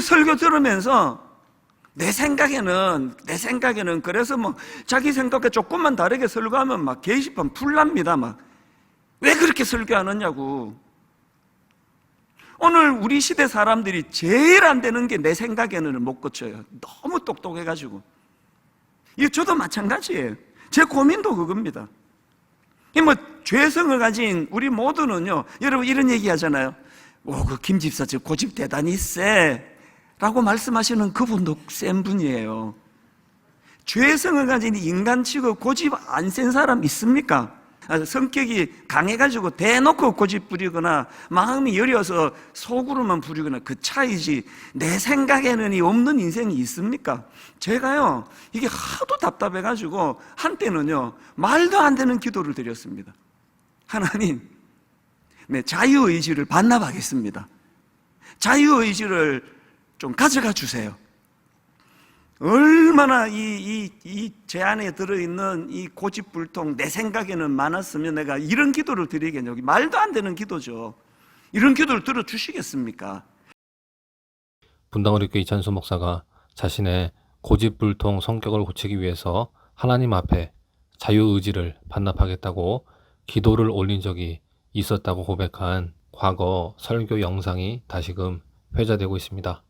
그 설교 들으면서 내 생각에는 내 생각에는 그래서 뭐 자기 생각에 조금만 다르게 설교하면 막 게시판 풀납니다 막. 왜 그렇게 설교하느냐고. 오늘 우리 시대 사람들이 제일 안 되는 게 내 생각에는 못 고쳐요. 너무 똑똑해가지고. 이 저도 마찬가지예요. 제 고민도 그겁니다. 이 뭐 죄성을 가진 우리 모두는요 여러분 이런 얘기 하잖아요. 오그 김 집사 저 고집 대단히 세 라고 말씀하시는 그분도 센 분이에요 죄성을 가진 인간 치고 고집 안 센 사람 있습니까? 아, 성격이 강해가지고 대놓고 고집 부리거나 마음이 여려서 속으로만 부리거나 그 차이지 내 생각에는 이 없는 인생이 있습니까? 제가요 이게 하도 답답해가지고 한때는요 말도 안 되는 기도를 드렸습니다 하나님 네, 자유의지를 반납하겠습니다 자유의지를 좀 가져가 주세요 얼마나 이, 이, 이 제 안에 들어있는 이 고집불통 내 생각에는 많았으면 내가 이런 기도를 드리겠냐. 말도 안 되는 기도죠. 이런 기도를 들어주시겠습니까? 분당어립교 이찬수 목사가 자신의 고집불통 성격을 고치기 위해서 하나님 앞에 자유의지를 반납하겠다고 기도를 올린 적이 있었다고 고백한 과거 설교 영상이 다시금 회자되고 있습니다.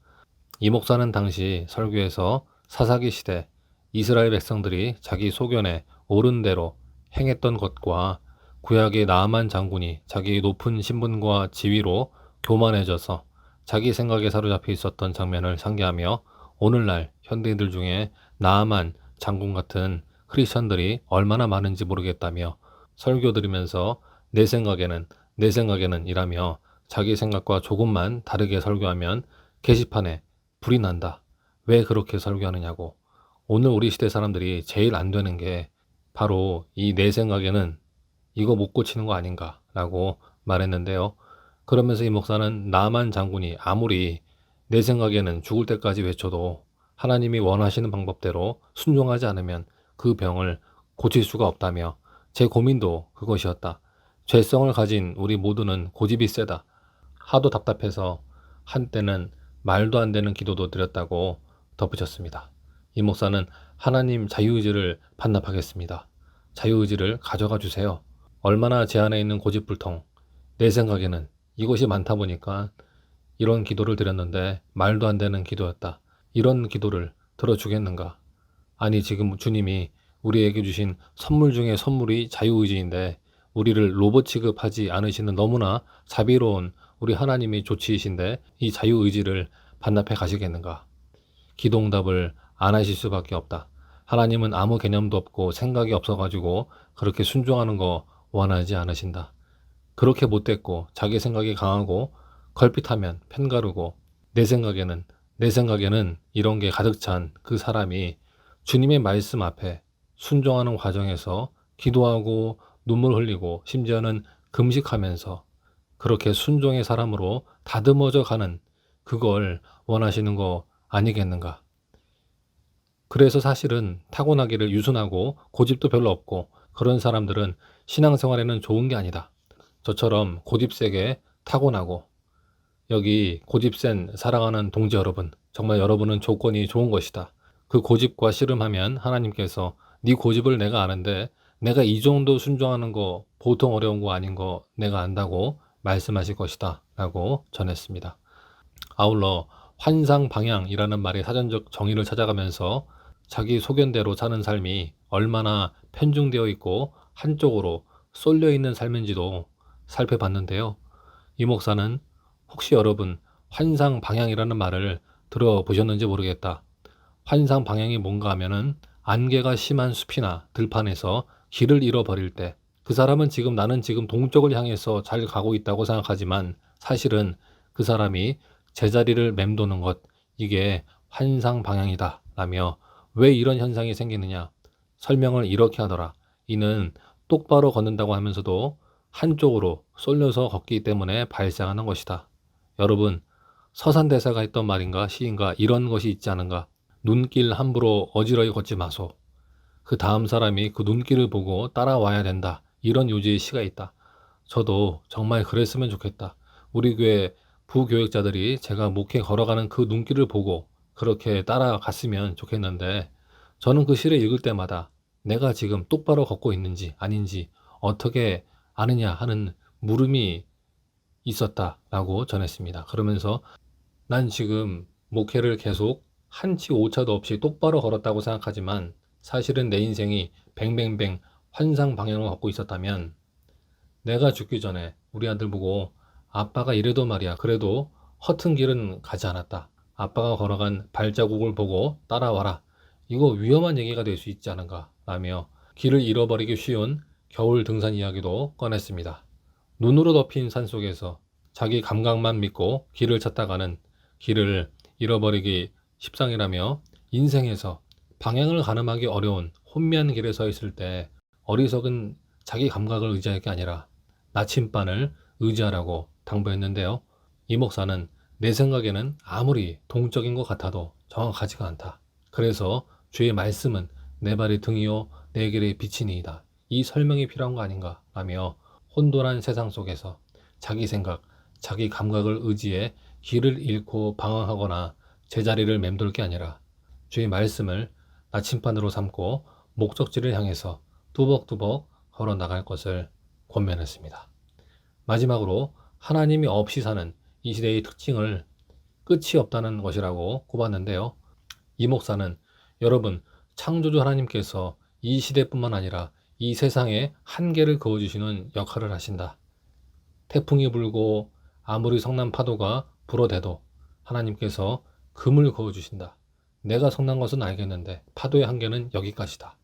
이 목사는 당시 설교에서 사사기 시대 이스라엘 백성들이 자기 소견에 옳은 대로 행했던 것과 구약의 나아만 장군이 자기 높은 신분과 지위로 교만해져서 자기 생각에 사로잡혀 있었던 장면을 상기하며 오늘날 현대인들 중에 나아만 장군 같은 크리스천들이 얼마나 많은지 모르겠다며 설교 들으면서 내 생각에는 내 생각에는 이라며 자기 생각과 조금만 다르게 설교하면 게시판에 불이 난다. 왜 그렇게 설교하느냐고. 오늘 우리 시대 사람들이 제일 안 되는 게 바로 이 내 생각에는 이거 못 고치는 거 아닌가라고 말했는데요. 그러면서 이 목사는 나만 장군이 아무리 내 생각에는 죽을 때까지 외쳐도 하나님이 원하시는 방법대로 순종하지 않으면 그 병을 고칠 수가 없다며 제 고민도 그것이었다. 죄성을 가진 우리 모두는 고집이 세다. 하도 답답해서 한때는 말도 안 되는 기도도 드렸다고 덧붙였습니다. 이 목사는 하나님 자유의지를 반납하겠습니다. 자유의지를 가져가 주세요. 얼마나 제 안에 있는 고집불통, 내 생각에는 이것이 많다 보니까 이런 기도를 드렸는데 말도 안 되는 기도였다. 이런 기도를 들어주겠는가? 아니, 지금 주님이 우리에게 주신 선물 중에 선물이 자유의지인데 우리를 로봇 취급하지 않으시는 너무나 자비로운 우리 하나님이 조치이신데 이 자유의지를 반납해 가시겠는가? 기도응답을 안 하실 수밖에 없다. 하나님은 아무 개념도 없고 생각이 없어가지고 그렇게 순종하는 거 원하지 않으신다. 그렇게 못됐고 자기 생각이 강하고 걸핏하면 편가르고 내 생각에는 내 생각에는 이런 게 가득 찬 그 사람이 주님의 말씀 앞에 순종하는 과정에서 기도하고 눈물 흘리고 심지어는 금식하면서 그렇게 순종의 사람으로 다듬어져 가는 그걸 원하시는 거 아니겠는가? 그래서 사실은 타고나기를 유순하고 고집도 별로 없고 그런 사람들은 신앙생활에는 좋은 게 아니다. 저처럼 고집 세게 타고나고 여기 고집 센 사랑하는 동지 여러분 정말 여러분은 조건이 좋은 것이다. 그 고집과 씨름하면 하나님께서 네 고집을 내가 아는데 내가 이 정도 순종하는 거 보통 어려운 거 아닌 거 내가 안다고 말씀하실 것이다 라고 전했습니다. 아울러 환상 방향이라는 말의 사전적 정의를 찾아가면서 자기 소견대로 사는 삶이 얼마나 편중되어 있고 한쪽으로 쏠려 있는 삶인지도 살펴봤는데요. 이 목사는 혹시 여러분 환상 방향이라는 말을 들어보셨는지 모르겠다. 환상 방향이 뭔가 하면은 안개가 심한 숲이나 들판에서 길을 잃어버릴 때 그 사람은 지금 나는 지금 동쪽을 향해서 잘 가고 있다고 생각하지만 사실은 그 사람이 제자리를 맴도는 것 이게 환상 방향이다 라며 왜 이런 현상이 생기느냐 설명을 이렇게 하더라. 이는 똑바로 걷는다고 하면서도 한쪽으로 쏠려서 걷기 때문에 발생하는 것이다. 여러분 서산대사가 했던 말인가 시인가 이런 것이 있지 않은가? 눈길 함부로 어지러이 걷지 마소. 그 다음 사람이 그 눈길을 보고 따라와야 된다 이런 요지의 시가 있다 저도 정말 그랬으면 좋겠다 우리 교회 부교역자들이 제가 목회 걸어가는 그 눈길을 보고 그렇게 따라갔으면 좋겠는데 저는 그 시를 읽을 때마다 내가 지금 똑바로 걷고 있는지 아닌지 어떻게 아느냐 하는 물음이 있었다라고 전했습니다. 그러면서 난 지금 목회를 계속 한치 오차도 없이 똑바로 걸었다고 생각하지만 사실은 내 인생이 뱅뱅뱅 환상 방향을 걷고 있었다면 내가 죽기 전에 우리 아들 보고 아빠가 이래도 말이야 그래도 허튼 길은 가지 않았다. 아빠가 걸어간 발자국을 보고 따라와라. 이거 위험한 얘기가 될 수 있지 않은가 라며 길을 잃어버리기 쉬운 겨울 등산 이야기도 꺼냈습니다. 눈으로 덮인 산 속에서 자기 감각만 믿고 길을 찾다가는 길을 잃어버리기 십상이라며 인생에서 방향을 가늠하기 어려운 혼미한 길에 서 있을 때 어리석은 자기 감각을 의지할 게 아니라 나침반을 의지하라고 당부했는데요. 이 목사는 내 생각에는 아무리 동적인 것 같아도 정확하지가 않다. 그래서 주의 말씀은 내 발의 등이요 내 길의 빛이니이다. 이 설명이 필요한 거 아닌가 라며 혼돈한 세상 속에서 자기 생각, 자기 감각을 의지해 길을 잃고 방황하거나 제자리를 맴돌 게 아니라 주의 말씀을 나침반으로 삼고 목적지를 향해서 뚜벅뚜벅 걸어 나갈 것을 권면했습니다. 마지막으로 하나님이 없이 사는 이 시대의 특징을 끝이 없다는 것이라고 꼽았는데요. 이 목사는 여러분 창조주 하나님께서 이 시대뿐만 아니라 이 세상에 한계를 그어주시는 역할을 하신다. 태풍이 불고 아무리 성난 파도가 불어대도 하나님께서 금을 그어주신다. 내가 성난 것은 알겠는데 파도의 한계는 여기까지다.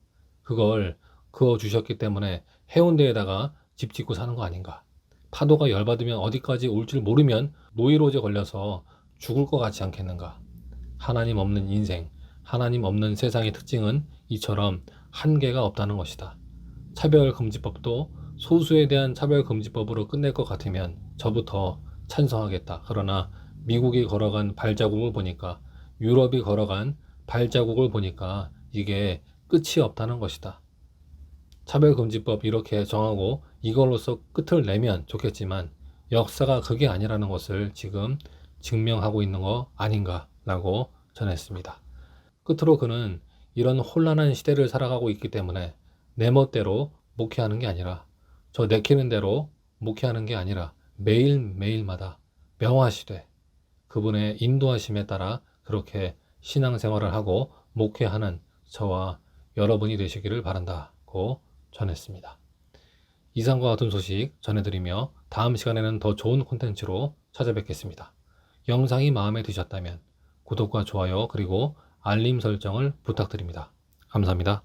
그걸 그어 주셨기 때문에 해운대에다가 집 짓고 사는 거 아닌가. 파도가 열받으면 어디까지 올 줄 모르면 노이로제 걸려서 죽을 것 같지 않겠는가. 하나님 없는 인생, 하나님 없는 세상의 특징은 이처럼 한계가 없다는 것이다. 차별금지법도 소수에 대한 차별금지법으로 끝낼 것 같으면 저부터 찬성하겠다. 그러나 미국이 걸어간 발자국을 보니까 유럽이 걸어간 발자국을 보니까 이게 끝이 없다는 것이다. 차별금지법 이렇게 정하고 이걸로서 끝을 내면 좋겠지만 역사가 그게 아니라는 것을 지금 증명하고 있는 거 아닌가라고 전했습니다. 끝으로 그는 이런 혼란한 시대를 살아가고 있기 때문에 내 멋대로 목회하는 게 아니라 저 내키는 대로 목회하는 게 아니라 매일매일마다 명화시되 그분의 인도하심에 따라 그렇게 신앙생활을 하고 목회하는 저와 여러분이 되시기를 바란다고 전했습니다. 이상과 같은 소식 전해드리며 다음 시간에는 더 좋은 콘텐츠로 찾아뵙겠습니다. 영상이 마음에 드셨다면 구독과 좋아요 그리고 알림 설정을 부탁드립니다. 감사합니다.